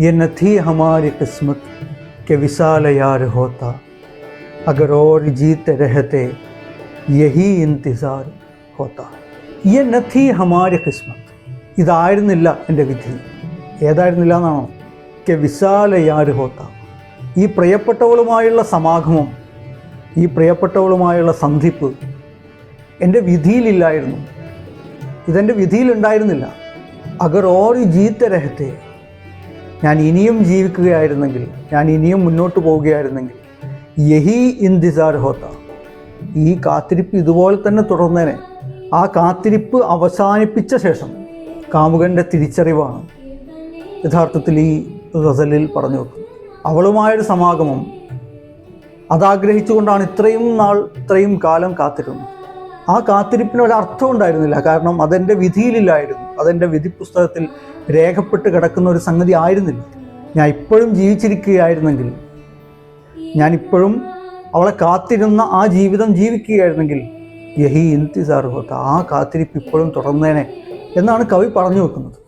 ये न थी हमारी किस्मत के विशाल यार होता। अगर और जीते रहते यही इंतज़ार होता। ये न थी हमारी किस्മത്ത് ഇതായിരുന്നില്ല എന്റെ വിധി। ഏതായിരുന്നില്ല എന്നാണോ കെ വിശാല യാര് ഹോത്ത। ഈ പ്രിയപ്പെട്ടവളുമായുള്ള സമാഗമം ഈ പ്രിയപ്പെട്ടവളുമായുള്ള സന്ധിപ്പ് എന്റെ വിധിയിലില്ലായിരുന്നു। ഇതെന്റെ വിധിയിലുണ്ടായിരുന്നില്ല। അഗർ ഓർ ജീത്ത രഹത്തെ ഞാൻ ഇനിയും ജീവിക്കുകയായിരുന്നെങ്കിൽ ഞാൻ ഇനിയും മുന്നോട്ട് പോവുകയായിരുന്നെങ്കിൽ യഹി ഇന്തിസാർ ഹോത്ത. ഈ കാത്തിരിപ്പ് ഇതുപോലെ തന്നെ തുടർന്നേനെ. ആ കാത്തിരിപ്പ് അവസാനിപ്പിച്ച ശേഷം കാമുകന്റെ തിരിച്ചറിവാണ് യഥാർത്ഥത്തിൽ ഈ ഗസലിൽ പറഞ്ഞു വെക്കുന്നത്. അവളുമായൊരു സമാഗമം അതാഗ്രഹിച്ചുകൊണ്ടാണ് ഇത്രയും നാൾ ഇത്രയും കാലം കാത്തിരുന്നത്. ആ കാത്തിരിപ്പിന് ഒരു അർത്ഥം ഉണ്ടായിരുന്നില്ല. കാരണം അതെന്റെ വിധിയിലില്ലായിരുന്നു. അതെന്റെ വിധി പുസ്തകത്തിൽ രേഖപ്പെട്ട് കിടക്കുന്ന ഒരു സംഗതി ആയിരുന്നില്ല. ഞാൻ ഇപ്പോഴും ജീവിച്ചിരിക്കുകയായിരുന്നെങ്കിൽ ഞാൻ ഇപ്പോഴും അവളെ കാത്തിരുന്ന ആ ജീവിതം ജീവിക്കുകയായിരുന്നെങ്കിൽ യഹി ഇന്തിസാർ ഹോത്ത ആ കാത്തിരിപ്പ് ഇപ്പോഴും തുടർന്നേനെ എന്നാണ് കവി പറഞ്ഞു വെക്കുന്നത്.